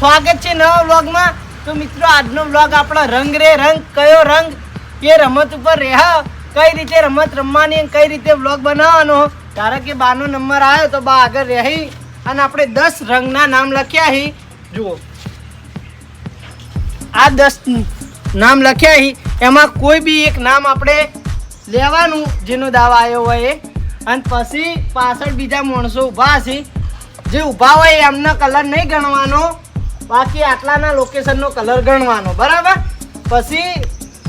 સ્વાગત છે નવા વ્લોગમાં. તો મિત્રો, આજનો વ્લોગ આપણો રંગ રે રંગ, કયો રંગ એ રમત ઉપર રહ્યા કઈ રીતે રમત રમવાની કઈ રીતે વ્લોગ બનાવવાનો. ધારો કે બાનો નંબર આવ્યો તો બા આગળ રહી અને આપણે દસ રંગના નામ લખ્યા હી. જુઓ. આ દસ નામ લખ્યા હી. એમાં કોઈ બી એક નામ આપણે લેવાનું જેનો દાવા આવ્યો હોય એ. અને પછી પાછળ બીજા માણસો ઊભા હશે. જે ઊભા હોય એમનો કલર નહીં ગણવાનો. બાકી આટલાના લોકેશનનો કલર ગણવાનો બરાબર? પછી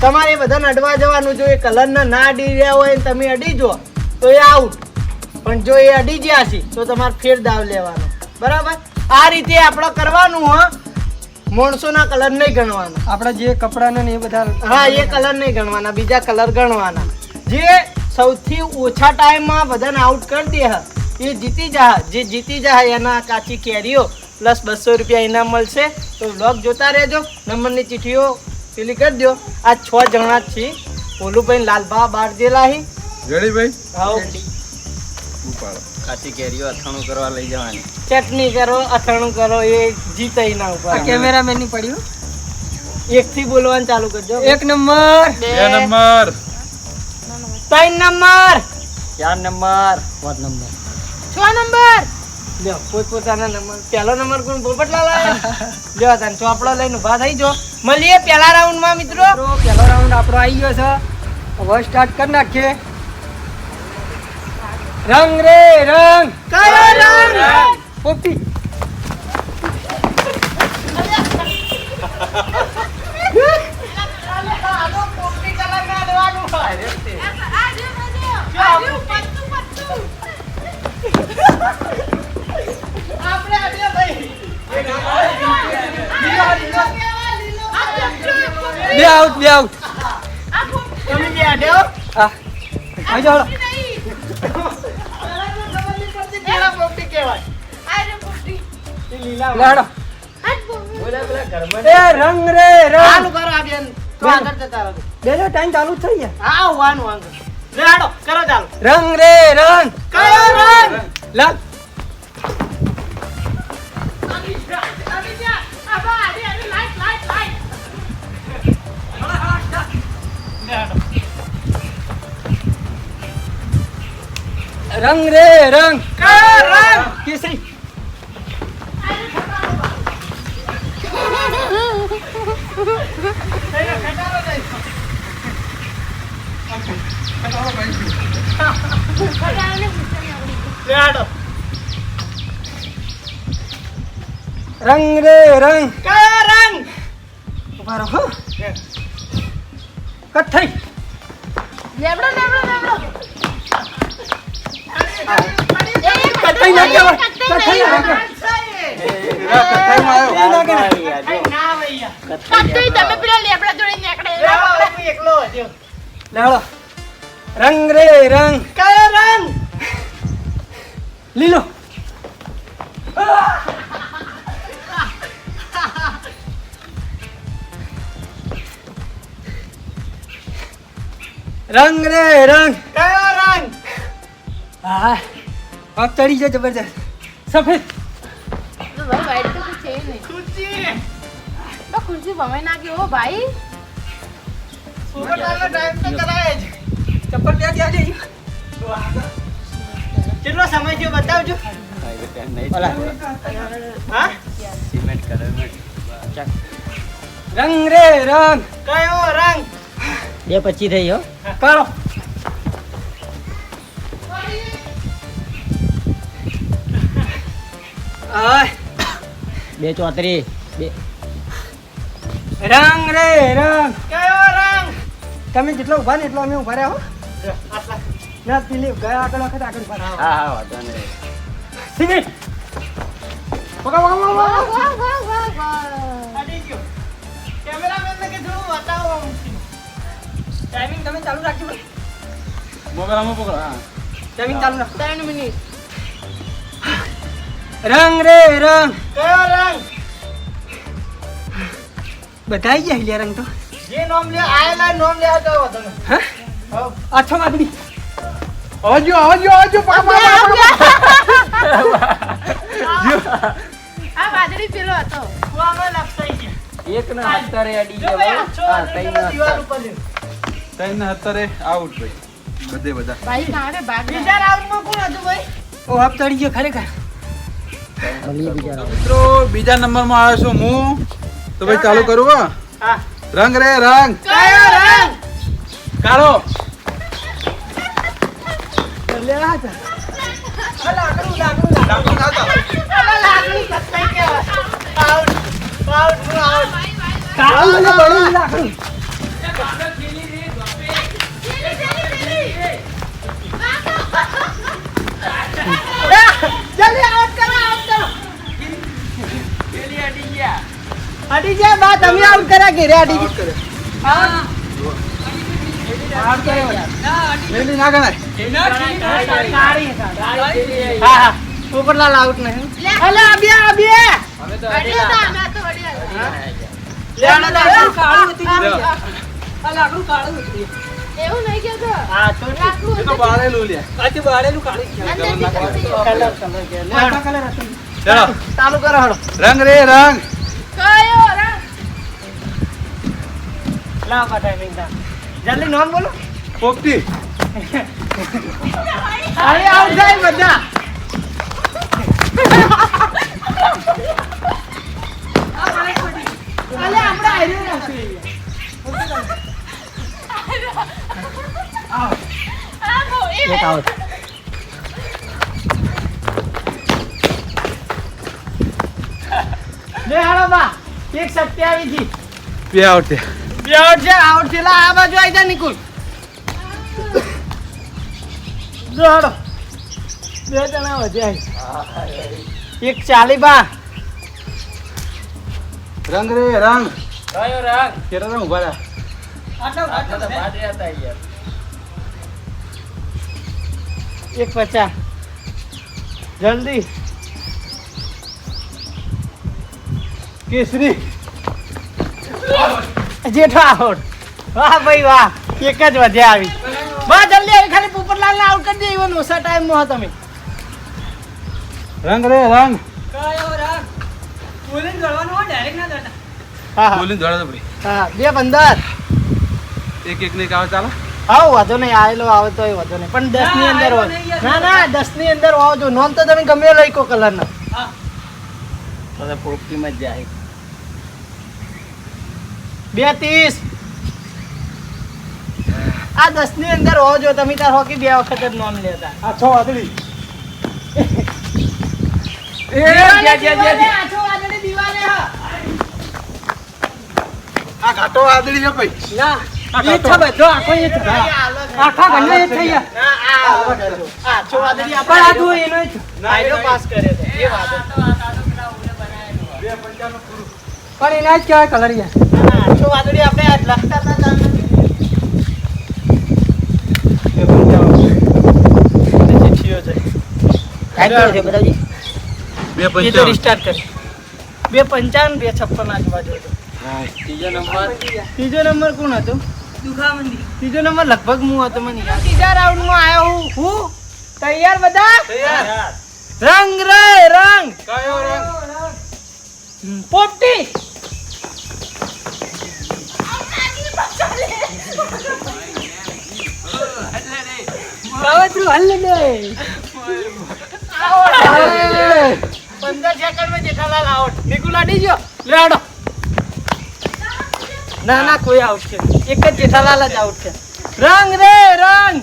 તમારે બધાને અડવા જવાનું જો એ કલરના ના અડી રહ્યા હોય તમે અડી જો તો એ આઉટ પણ જો એ અડી ગયા છે તો તમારે ફેર દાવ લેવાનો બરાબર? આ રીતે આપણે કરવાનું હો. માણસોના કલર નહીં ગણવાના. આપણે જે કપડાને ને એ બધા હા એ કલર નહીં ગણવાના બીજા કલર ગણવાના. જે સૌથી ઓછા ટાઈમમાં બધાને આઉટ કરી દે હ, એ જીતી જા જે જીતી જા એના કાચી કેરીઓ પ્લસ બસો રૂપિયા ઇનામ મળશે. તો બ્લોગ જોતા રહેજો. નંબરની ચીઠીઓ પેલી કરી દો આ છ જણા જ છે ઓલુભાઈ લાલભા બાર જેલા હી રેડી હાઉ. કાચી કેરીઓ અથાણું કરવા લઈ જવાની. ચટણી કરો અથાણું કરો એ જીતે એના ઉપર કેમેરામેનની પડ્યું એક થી બોલવાનું ચાલુ કરજો. એક નંબર. બે. નંબર. ત્રણ નંબર. ચાર નંબર. નંબર. છ નંબર. લ્યો પોતપોતાના નંબર પહેલો નંબર કોણ પોપટલાલ લ્યો તને ચોપડો લઈને ઊભા થઈ જો મળીએ પહેલા રાઉન્ડમાં મિત્રો. મિત્રો પહેલો રાઉન્ડ આપણો આવી ગયો છે. હવે સ્ટાર્ટ કરી નાખીએ. રંગ રે રંગ. કયો રંગ? પોપટી. બે બે આઉટ તમે જે આડ્યો આ આવી એ રંગ રે રંગ. બે ટાઈમ ચાલુ થઈ ગયા. હા વાનું આડો રંગ રે રંગ. કયો રંગ? લાલ રંગ રે રંગ. રંગ. કેસરી. રંગ રે રંગ. રંગ. ઊભા રહો હો. કટ થઈ. ના ના લેબડા હતો. લાડો રંગ રે રંગ. કયો રંગ? લીલો. રંગ રે રંગ. કયો રંગ? હા પગ ચડી છે જબરજસ્ત. સફેદ. તો ભાઈ તો કઈ છે નહીં. ખુશી તો ખુરશી ભમાઈ નાખી હો ભાઈ. પોપટલાલનો ટાઈમ તો કરાય જ. ચપ્પલ ત્યાં ત્યાં જઈ. કેટલો સમય થયો બતાવજો. હા? સિમેન્ટ કલર રંગ રે રંગ. કયો રંગ? બે પચી થઈ હો કરો બે ચોત્રી. બે. રંગ રે રંગ. કયો રંગ? તમે જેટલો ઊભા ને એટલો અમે ઊભા રહ્યા હો. આટલા. ના પેલી ગયા આગળ વખત આગળ ઊભા રહ્યા. હા હા વાંધો નહીં. સિમેન્ટ પકડ પકડ પકડ, વાહ પકડ. વાહ વાહ વાહ વાહ અડી ગયો. કેમેરામેનને કે થોડું બતાવો ટાઈમિંગ તમે ચાલુ રાખજો. ભાઈ. મોબાઈલ આમાં પકડો હા. ટાઈમિંગ ચાલુ રાખો ત્રણ મિનિટ. રંગ રે રંગ. કયો રંગ. બધા ગયા લે રંગ તો? જે નામ લે આયેલા નામ લે તો તમે. હા? આછો આઠો માગડી આવજો આવજો આવજો. પાપા આ વાદળી પેલો હતો. વાહ એક ને હત્તરે અડી જો ભાઈ, આ હા, તઈ ને દિવાલ અત્યારે આઉટ ભાઈ બધે બધા. ભાઈ કાંડે ભાગ બીજા રાઉન્ડમાં કોણ હતું ભાઈ? ઓ આપ તડી ગયો ખરેખર. મિત્રો બીજા નંબર મિત્રો બીજા નંબરમાં આવ્યો છું હું. તો ભાઈ ચાલુ કરું હા. રંગ રે રંગ. કયો રંગ? કાળો. લે આ લાકડું લાકડું લાકડું, લાકડું, લાકડું. Out, out, out. કાળું લાકડું. અડી ગયા બા તમે આઉટ કર્યા ઘેરે અડી ગયા. મેલી ના ગણાય કાળી, કાળી. હા હા પોપટલાલ આઉટ નહીં અલે આ બે આ બે વડિયા હતા, અમે તો વડિયા હતા. લે આને દાખલ. કાળું હતી. આ, આ લાકડું કાળું એવું નહીં કહેતો. હા તો લાકડું એ તો હતું. બારેલું લે આજે બાળેલું કાળું જ. Colour colour. ચલો ચાલુ કરો રંગ રે રંગ લાવ ટાઈમિંગ દા જલ્દી નામ બોલો. પોપટી. અરે આવ જાય બધા. એક out. લે હાલો બા. એક સત્યાવીસ. બે આઉટ આવડશે છે લા આ બાજુ આવી જા નિકુલ. દોડો. બે જણા વધ્યા એક ચાલી બા રંગ રે રંગ. કયો રંગ? કેટલા રંગ ઊભા રહ્યા. આટલો આટલો તો ભાડે હતા યાર. એક પચાસ. જલ્દી. કેસરી. જેઠો આઉટ વાહ ભાઈ વાહ એક જ વધે આવી. વાહ જલ્દી આવી ખાલી પોપટલાલ ને આઉટ કરી દે એવો ઓછા ટાઈમ નો તમે રંગ રે રંગ. કયો રંગ? હોય, ના. હા હા. દોડા ભાઈ. હા બે પંદર એક એક ને આવે ચાલો. હા વાંધો નહીં આવેલો આવે તો એ વાંધો નહીં. પણ દસની અંદર. ના ના દસની અંદર હોવો જો નોમ તો તમે ગમે લઈ કો કલર ના. હા. તો તો પોપટીમાં જાય. બે ત્રીસ આ દસની અંદર હો જો તમે તાર હોકી બે વખત જ નોમ લેતા. આ છ વાદળી. ઘાટો વાદળી છે ભાઈ. ના, એ છે બધો, આખો એ છે. આખા ઘરનો એ જ છે આ અલગ હતો. આ પણ આ એનો જ છે. પાસ કર્યો હતો. એ વાદળી. પણ એના જ કહેવાય કલર યાર ના, ના, આછો વાદળી આપણે આ લખતા હતા બે પંચાવન. બે છપ્પન આજુબાજુ ત્રીજો નંબર. ત્રીજો નંબર કોણ હતો? ત્રીજો નંબર લગભગ હું હતો મને યાદ. ત્રીજા રાઉન્ડમાં આવ્યો હું. હું? તૈયાર બધા? રંગ રે રંગ. કયો રંગ? પોપટી. કાવતરું હલ્લે દે પંદર સેકન્ડમાં જેઠાલાલ આઉટ નિકુલ અડી ગયો લે આડો ના ના, કોઈ આઉટ છે. એક જ જેઠાલાલ જ આઉટ છે. રંગ રે, રંગ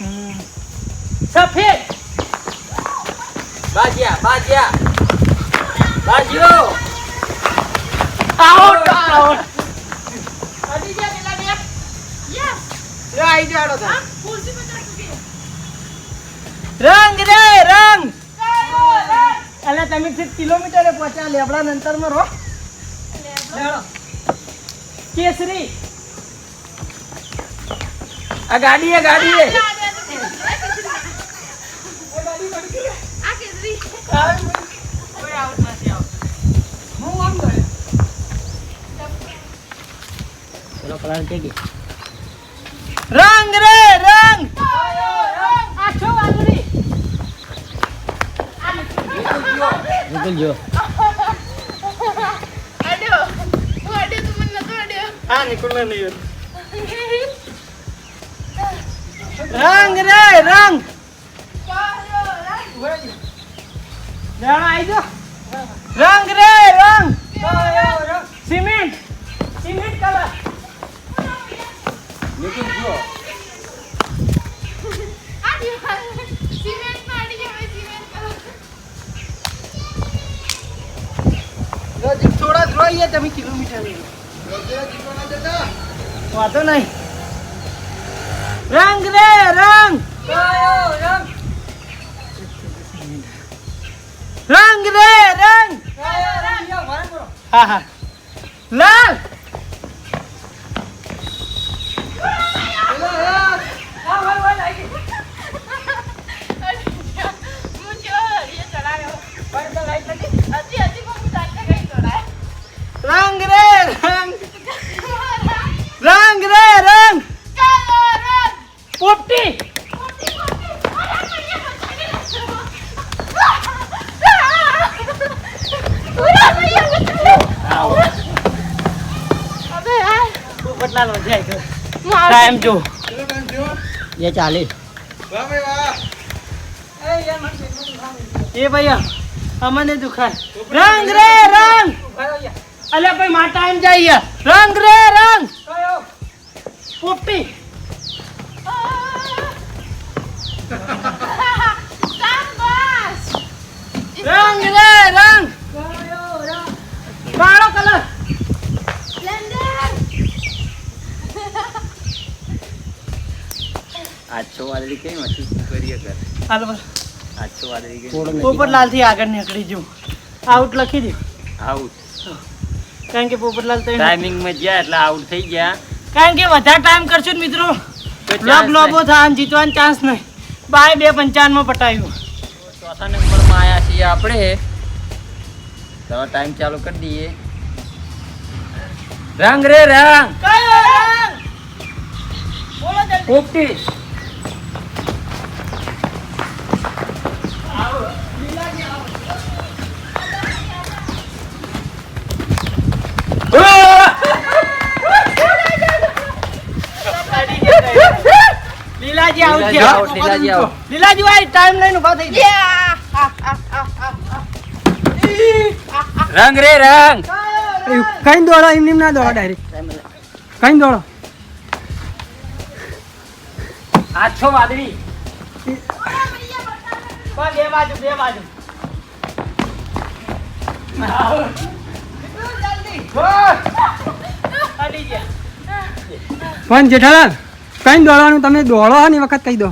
હમ. સફેદ બાજ્યા બાજ્યા બાજ્યો આઉટ આઉટ અડી ગયા પેલા બે. Yes. લે આઈ જા આડો આ ખુરશી પર ચડકી ગઈ. રંગ રે રંગ કયો રંગ? એટલે તમે છેક પહોંચ્યા લેબડા નંતરમાં રહો કેસરી. આ ગાડી એ ગાડી એ આ કે રંગ રે રંગ? આછો વાદળી જો. હા નિકુલ નહીં રંગ રે રંગ જાણો જો રંગ રે રંગ સિમેન્ટ સિમેન્ટ કલર નજીક થોડા જોઈએ તમે કિલોમીટર વાંધો નહીં. રંગ રે રંગ. રંગ રે રંગ. હા હા. લાલ. એ ભાઈ એ ભૈયા અમને દુખાય. રંગ રે રંગ. અલ્યા ભાઈ માં ટાઈમ જાય રંગ રે. હાલો પોપટલાલથી આગળ નીકળી જુ આઉટ લખી દે. આઉટ કારણ કે પોપટલાલ તો ટાઈમિંગમાં ગયા એટલે આઉટ થઈ ગયા. કારણ કે વધારે ટાઈમ કરશો ને મિત્રો. લોબ લોબો થાય જીતવાનો ચાન્સ નહીં. બાય બે પંચાવનમાં પટાયું. ચોથા નંબરમાં આયા છીએ આપણે. તો ટાઈમ ચાલુ કરી દઈએ. રંગ રે રંગ. કયો રંગ? બોલો જલ્દી. પોપટી. લીલાજી આઉટ લીલાજી લીલાજી out. લીલાજી ભાઈ ટાઈમ લઈને ઊભા થઈ ગયા રંગ રે રંગ. કઈ દોડો એમ ના દોડો ડાયરેક્ટ કઈ દોડો? આછો વાદળી. બે બાજુ બે બાજુ. પણ જેઠાલાલ કઈ દોડવાનું? તમે દોડો ને વખત કહી દો.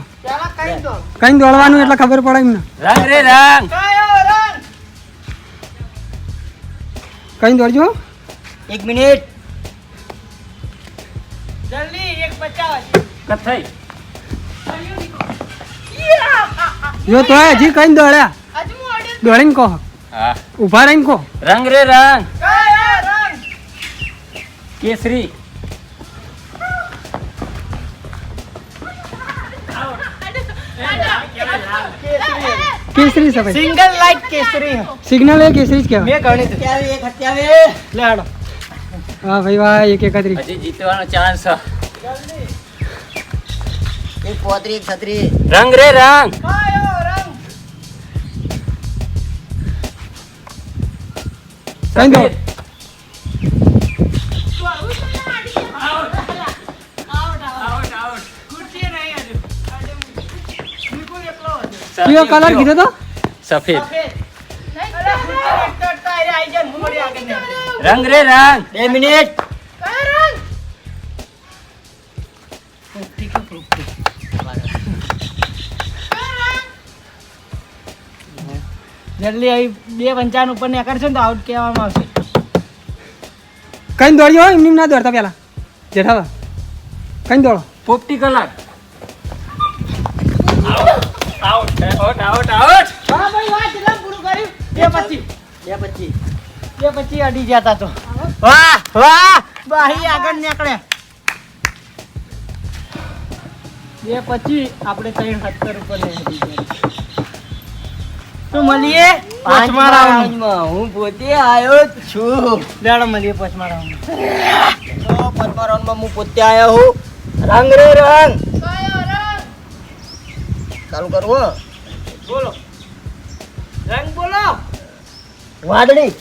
કઈ દોડવાનું એટલે ખબર પડે એમને. રંગ રે રંગ. કઈ દોડજો? એક મિનિટ. જલ્દી એક પચાસ. કથઈ જો તો હજી કઈ દોડ્યા? દોડીને કહો. ઊભા ઊભા રહીને કહો. રંગ રે રંગ? કેસરી. કેસરી સફેદ સિંગલ લાઈટ કેસરી. સિગ્નલ એ કેસરી જ કહેવાય. મેં ગણિત એક સત્યાવીસ લે હાલો. હા ભાઈ વાહ એક એકત્રીસ. હજી જીતવાનો ચાન્સ એક પોત્રી એક છત્રી રંગ રે રંગ. કયો રંગ. કયો કલર કીધો તો? સફેદ. રંગ રે રંગ. બે મિનિટ. જલ્દી આવી બે પંચાવન ઉપર ને કરશો ને તો આઉટ કહેવામાં આવશે. કઈ દોડ્યો એમની ના દોડતા પેલા જેઠાલા કઈ દોડો? પોપટી કલર. Out out out. હા ભાઈ વાહ કેટલા પૂરું કર્યું. બે પછી. બે પછી. બે પછી અડી જતા તો. વાહ વાહ. બાહી આગળ નીકળે. બે પછી આપણે ત્રણ સત્તર ઉપર તો મળીએ હું પોતે આવ્યો છું. લેડો મળીએ પાંચમા રાઉન્ડ પાંચમા હું પોતે આવ્યો હું. રંગ રે રંગ. કયો રંગ? ચાલુ કરવું. બોલો. રંગ બોલો. વાદળી.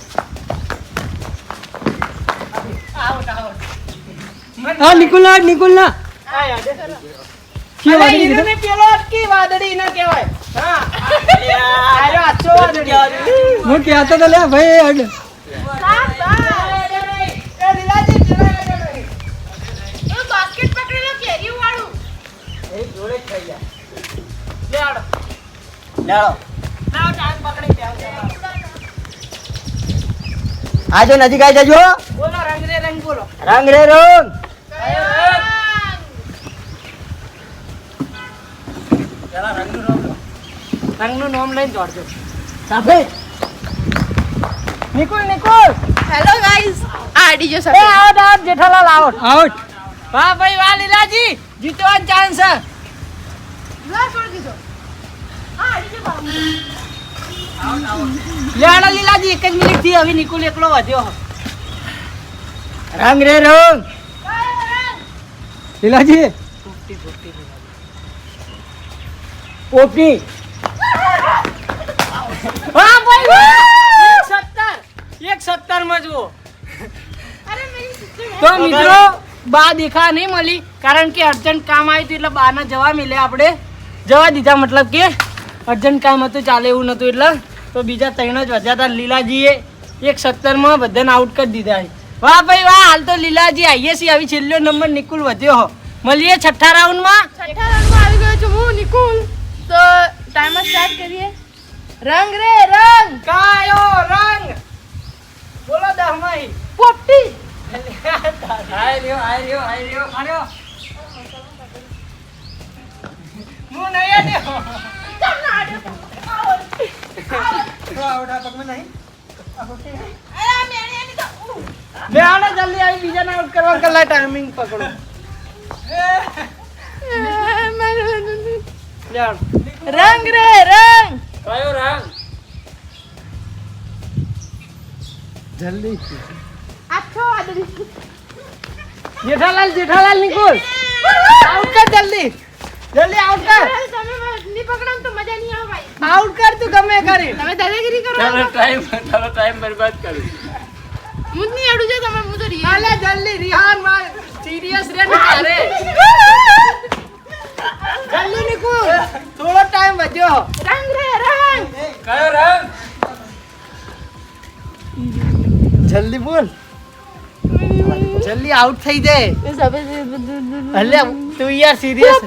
હા નિકુલ ના નિકુલ ના હા. કહેતો તો લે ભાઈ બાસ્કેટ પકડેલો કેરી વાળું એ જોડે જ થઈ લે આડો. આજો નજીક આવી જજો. બોલો રંગ રે રંગ બોલો. રંગ રે રંગ. રંગનું નામ લઈને જોડજો નિકુલ નિકુલ. હેલો ગાઈસ આ ડીજે સાથે. આવો આવો, જેઠાલાલ આવો. આઉટ વાહ ભાઈ વાહ લીલાજી. જીતવાનો ચાન્સ છે. લા છોડ દીધો આ ડીજે બાબુ લેડો લીલાજી એક જ મિનિટથી હવે નિકુલ એકલો વધ્યો રંગ રે રંગ. લીલાજી. પોપટી ભાઈ સત્તર. એક સત્તરમાં જુઓ. અરે મેરી સિસ્ટર તો મિત્રો બા દેખા નહીં મળી કારણ કે અર્જન્ટ કામ આવ્યું હતું એટલે બાને જવા મિલે આપણે. જવા દીધા મતલબ કે અર્જન્ટ કામ હતું ચાલે એવું નતું. એટલે તો બીજા ત્રણ જ વધ્યા હતા લીલાજીએ એક સત્તરમાં બધાને આઉટ કરી દીધા વાહ ભાઈ વાહ હાલ તો લીલાજી આવીએ છીએ. આવી છેલ્લો નંબર નિકુલ વધ્યો હો. મળીએ છઠ્ઠા રાઉન્ડમાં છઠ્ઠા રાઉન્ડમાં આવી ગયો છું હું નિકુલ. તો ટાઈમ સ્ટાર્ટ કરીએ. રંગ રે રંગ. કાયો રંગ. બોલો દહમાઈ. પોપટી. હું નહીં આડ્યો. અરે મેરી હું નહીં ઉ. બે આડો જલ્દી આવી બીજાને આઉટ કરવા કલા ટાઈમિંગ પકડો. રંગ રે રંગ કયો રંગ જલ્દી આખો આદરી જેઠાલાલ જેઠાલાલ નિકુલ આઉટ કર જલ્દી જલ્દી આઉટ કર. તમે નહીં પકડો તો મજા નહીં આવે ભાઈ. આઉટ કર તું ગમે કરી. તમે દાદાગીરી કરો તારો ટાઈમ ચાલો ટાઈમ બરબાદ કર્યો હું જ નહીં અડું છે તમે હું તો રિહાન અલે જલ્દી રિહાન માર સિરિયસ રે ને તારે. જલ્દી નીકળ. થોડો ટાઈમ વધ્યો. રંગ રે રંગ. કયો રંગ? જલ્દી બોલ. જલ્દી આઉટ થઈ જાય. એટલે તું યાર સિરિયસ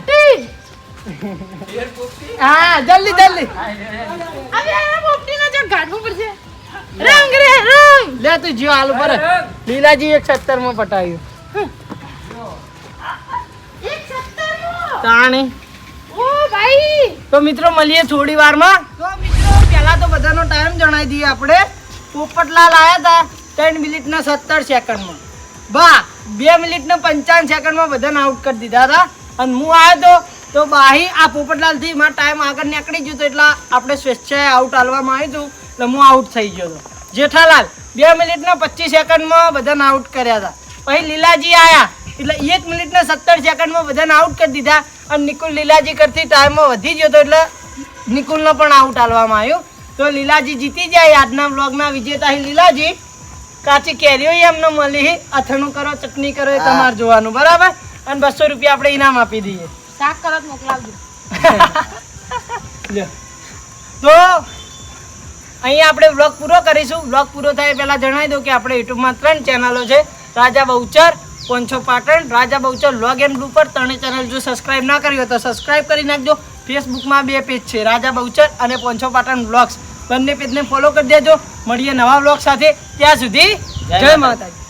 હા જલ્દી જલ્દી. હવે આ પોપટી ના જો ગાઢવું પડશે રંગ રે રંગ. લે તું જીઓ આલુ ઉપર. લીલાજી એક સત્તરમાં પટાયું. તાણી ઓ ભાઈ. તો મિત્રો મળીએ થોડી વારમાં. તો મિત્રો પહેલા તો બધાનો ટાઈમ જણાવી દઈએ આપણે. પોપટલાલ આવ્યા હતા ત્રણ મિનિટના સત્તર સેકન્ડમાં. બા, બે મિનિટના પંચાવન સેકન્ડમાં બધાને આઉટ કરી દીધા હતા. અને હું આવ્યો તો તો બાહી આ પોપટલાલથી મારો ટાઈમ આગળ નીકળી ગયો હતો એટલે આપણે સ્વેચ્છાએ આઉટ હાલવામાં આવ્યું હતું. એટલે હું આઉટ થઈ ગયો હતો. જેઠાલાલ, બે મિનિટના પચીસ સેકન્ડમાં બધાને આઉટ કર્યા હતા. પછી લીલાજી આવ્યા એટલે એક મિનિટના સત્તર સેકન્ડમાં બધાને આઉટ કરી દીધા. અને નિકુલ લીલાજી કરતી ટાઈમમાં વધી ગયો હતો એટલે નિકુલનો પણ આઉટ હાલવામાં આવ્યો. તો લીલાજી જીતી જાય આજના બ્લોગના વિજેતા લીલાજી. કાચી કેરીઓ એમને મળી. અથાણું કરો ચટણી કરો એ તમારે જોવાનું બરાબર? અને બસો રૂપિયા આપણે ઇનામ આપી દઈએ. શાક કરો તો મોકલાવજો. તો અહીંયા આપણે બ્લોગ પૂરો કરીશું. બ્લોગ પૂરો થાય પહેલાં જણાવી દઉં કે આપણે યુટ્યુબમાં ત્રણ ચેનલો છે. Raja Bahuchar પોંછો Patan Raja Bahuchar log and blue પર ત્રણેય ચેનલ જો સબસ્ક્રાઇબ ના કરી હોય તો સબસ્ક્રાઈબ કરી નાખજો. ફેસબુકમાં બે પેજ છે રાજા બહુચર અને પોંછો પાટણ બ્લોગ્સ બંને પેજને ફોલો કરી દેજો. મળીએ નવા બ્લોગ સાથે. ત્યાં સુધી જય માતાજી.